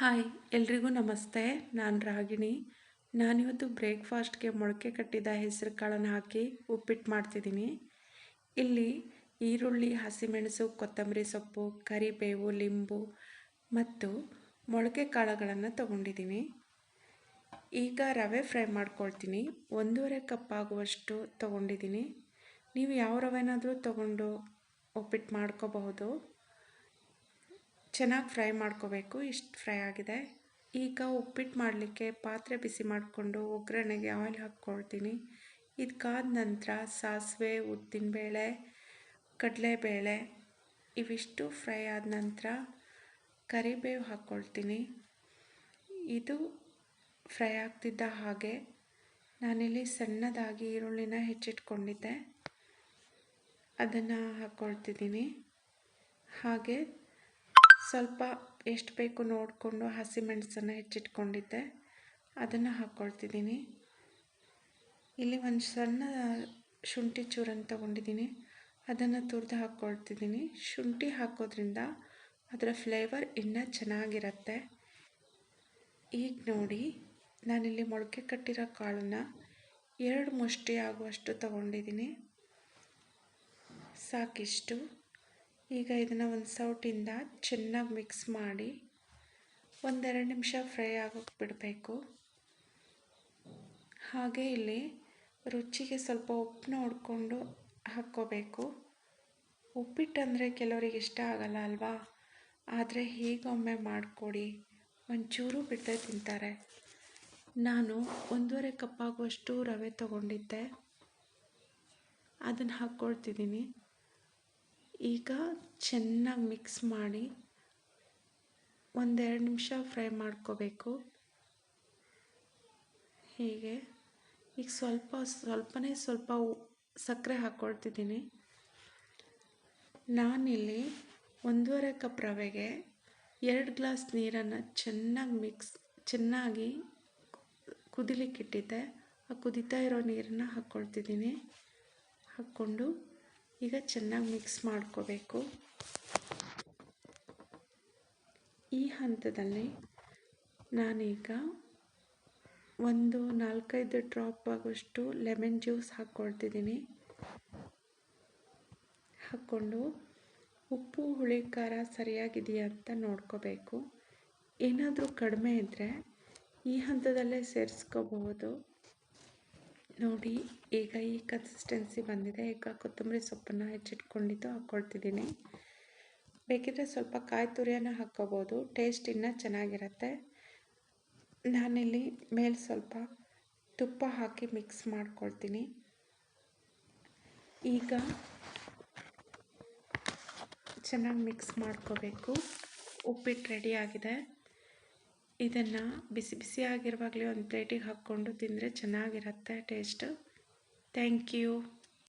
Hi, ಎಲ್ರಿಗೂ ನಮಸ್ತೆ. ನಾನು ರಾಗಿಣಿ. ನಾನಿವತ್ತು ಬ್ರೇಕ್ಫಾಸ್ಟ್ಗೆ ಮೊಳಕೆ ಕಟ್ಟಿದ ಹೆಸರು ಕಾಳನ್ನು ಹಾಕಿ ಉಪ್ಪಿಟ್ಟು ಮಾಡ್ತಿದ್ದೀನಿ. ಇಲ್ಲಿ ಈರುಳ್ಳಿ, ಹಸಿಮೆಣಸು, ಕೊತ್ತಂಬರಿ ಸೊಪ್ಪು, ಕರಿಬೇವು, ಲಿಂಬು ಮತ್ತು ಮೊಳಕೆ ಕಾಳುಗಳನ್ನು ತಗೊಂಡಿದ್ದೀನಿ. ಈಗ ರವೆ ಫ್ರೈ ಮಾಡ್ಕೊಳ್ತೀನಿ. ಒಂದೂವರೆ ಕಪ್ ಆಗುವಷ್ಟು ತೊಗೊಂಡಿದ್ದೀನಿ. ನೀವು ಯಾವ ರವೆನಾದರೂ ತಗೊಂಡು ಉಪ್ಪಿಟ್ಟು ಮಾಡ್ಕೋಬಹುದು. ಚೆನ್ನಾಗಿ ಫ್ರೈ ಮಾಡ್ಕೋಬೇಕು, ಇಷ್ಟು ಫ್ರೈ ಆಗಿದೆ. ಈಗ ಉಪ್ಪಿಟ್ಟು ಮಾಡಲಿಕ್ಕೆ ಪಾತ್ರೆ ಬಿಸಿ ಮಾಡಿಕೊಂಡು ಒಗ್ಗರಣೆಗೆ ಆಯಿಲ್ ಹಾಕ್ಕೊಳ್ತೀನಿ. ಇದಕ್ಕಾದ ನಂತರ ಸಾಸಿವೆ ಉದ್ದಿನಬೇಳೆ ಕಡಲೆಬೇಳೆ ಇವಿಷ್ಟು ಫ್ರೈ ಆದ ನಂತರ ಕರಿಬೇವು ಹಾಕ್ಕೊಳ್ತೀನಿ. ಇದು ಫ್ರೈ ಆಗ್ತಿದ್ದ ಹಾಗೆ ನಾನಿಲ್ಲಿ ಸಣ್ಣದಾಗಿ ಈರುಳ್ಳಿನ ಹೆಚ್ಚಿಟ್ಕೊಂಡಿದ್ದೆ. ಅದನ್ನು ಹಾಕ್ಕೊಳ್ತಿದ್ದೀನಿ. ಹಾಗೆ ಸ್ವಲ್ಪ ಎಷ್ಟು ಬೇಕು ನೋಡಿಕೊಂಡು ಹಸಿಮೆಣಸನ್ನು ಹೆಚ್ಚಿಟ್ಕೊಂಡಿದ್ದೆ. ಅದನ್ನು ಹಾಕ್ಕೊಳ್ತಿದ್ದೀನಿ. ಇಲ್ಲಿ ಒಂದು ಸಣ್ಣ ಶುಂಠಿ ಚೂರನ್ನು ತೊಗೊಂಡಿದ್ದೀನಿ. ಅದನ್ನು ತುರಿದು ಹಾಕ್ಕೊಳ್ತಿದ್ದೀನಿ. ಶುಂಠಿ ಹಾಕೋದ್ರಿಂದ ಅದರ ಫ್ಲೇವರ್ ಇನ್ನೂ ಚೆನ್ನಾಗಿರುತ್ತೆ. ಈಗ ನೋಡಿ, ನಾನಿಲ್ಲಿ ಮೊಳಕೆ ಕಟ್ಟಿರೋ ಕಾಳನ್ನು ಎರಡು ಮುಷ್ಟಿ ಆಗುವಷ್ಟು ತಗೊಂಡಿದ್ದೀನಿ. ಸಾಕಿಷ್ಟು. ಈಗ ಇದನ್ನು ಒಂದು ಸೌಟಿಂದ ಚೆನ್ನಾಗಿ ಮಿಕ್ಸ್ ಮಾಡಿ ಒಂದೆರಡು ನಿಮಿಷ ಫ್ರೈ ಆಗೋಕ್ಕೆ ಬಿಡಬೇಕು. ಹಾಗೆ ಇಲ್ಲಿ ರುಚಿಗೆ ಸ್ವಲ್ಪ ಉಪ್ಪು ಹೊಡ್ಕೊಂಡು ಹಾಕ್ಕೋಬೇಕು. ಉಪ್ಪಿಟ್ಟಂದರೆ ಕೆಲವರಿಗೆ ಇಷ್ಟ ಆಗಲ್ಲ ಅಲ್ವಾ? ಆದರೆ ಹೀಗೊಮ್ಮೆ ಮಾಡಿಕೊಡಿ. ಒಂಚೂರು ಬಿಟ್ಟರೆ ತಿಂತಾರೆ. ನಾನು ಒಂದೂವರೆ ಕಪ್ ಆಗುವಷ್ಟು ರವೆ ತಗೊಂಡಿದ್ದೆ. ಅದನ್ನು ಹಾಕ್ಕೊಳ್ತಿದ್ದೀನಿ. ಈಗ ಚೆನ್ನಾಗಿ ಮಿಕ್ಸ್ ಮಾಡಿ ಒಂದೆರಡು ನಿಮಿಷ ಫ್ರೈ ಮಾಡ್ಕೋಬೇಕು. ಹೀಗೆ. ಈಗ ಸ್ವಲ್ಪ, ಸ್ವಲ್ಪನೇ ಸ್ವಲ್ಪ ಸಕ್ಕರೆ ಹಾಕ್ಕೊಳ್ತಿದ್ದೀನಿ ನಾನಿಲ್ಲಿ ಒಂದೂವರೆ ಕಪ್ ರವೆಗೆ ಎರಡು ಗ್ಲಾಸ್ ನೀರನ್ನು ಚೆನ್ನಾಗಿ ಮಿಕ್ಸ್ ಚೆನ್ನಾಗಿ ಕುದಿಲಿಕ್ಕಿಟ್ಟಿದ್ದೆ. ಆ ಕುದಿತಾ ಇರೋ ನೀರನ್ನು ಹಾಕ್ಕೊಳ್ತಿದ್ದೀನಿ ಹಾಕ್ಕೊಂಡು ಈಗ ಚೆನ್ನಾಗಿ ಮಿಕ್ಸ್ ಮಾಡ್ಕೋಬೇಕು. ಈ ಹಂತದಲ್ಲಿ ನಾನೀಗ ಒಂದು ನಾಲ್ಕೈದು ಡ್ರಾಪ್ ಆಗೋಷ್ಟು ಲೆಮನ್ ಜ್ಯೂಸ್ ಹಾಕ್ಕೊಳ್ತಿದ್ದೀನಿ. ಹಾಕ್ಕೊಂಡು ಉಪ್ಪು, ಹುಳಿ, ಖಾರ ಸರಿಯಾಗಿದೆಯಾ ಅಂತ ನೋಡ್ಕೋಬೇಕು. ಏನಾದರೂ ಕಡಿಮೆ ಇದ್ದರೆ ಈ ಹಂತದಲ್ಲೇ ಸೇರಿಸ್ಕೋಬಹುದು. ನೋಡಿ, ಈಗ ಈ ಕನ್ಸಿಸ್ಟೆನ್ಸಿ ಬಂದಿದೆ. ಈಗ ಕೊತ್ತಂಬರಿ ಸೊಪ್ಪನ್ನು ಹೆಚ್ಚಿಟ್ಕೊಂಡಿದ್ದು ಹಾಕ್ಕೊಳ್ತಿದ್ದೀನಿ ಬೇಕಿದ್ರೆ ಸ್ವಲ್ಪ ಕಾಯಿ ತುರಿಯನ್ನು ಹಾಕ್ಕೋಬೋದು ಟೇಸ್ಟ್ ಇನ್ನೂ ಚೆನ್ನಾಗಿರುತ್ತೆ. ನಾನಿಲ್ಲಿ ಮೇಲೆ ಸ್ವಲ್ಪ ತುಪ್ಪ ಹಾಕಿ ಮಿಕ್ಸ್ ಮಾಡ್ಕೊಳ್ತೀನಿ. ಈಗ ಚೆನ್ನಾಗಿ ಮಿಕ್ಸ್ ಮಾಡ್ಕೋಬೇಕು. ಉಪ್ಪಿಟ್ಟು ರೆಡಿಯಾಗಿದೆ ಇದನ್ನು ಬಿಸಿ ಬಿಸಿಯಾಗಿರುವಾಗಲೇ ಒಂದು ಪ್ಲೇಟಿಗೆ ಹಾಕ್ಕೊಂಡು ತಿಂದರೆ ಚೆನ್ನಾಗಿರುತ್ತೆ ಟೇಸ್ಟ್ ಥ್ಯಾಂಕ್ ಯು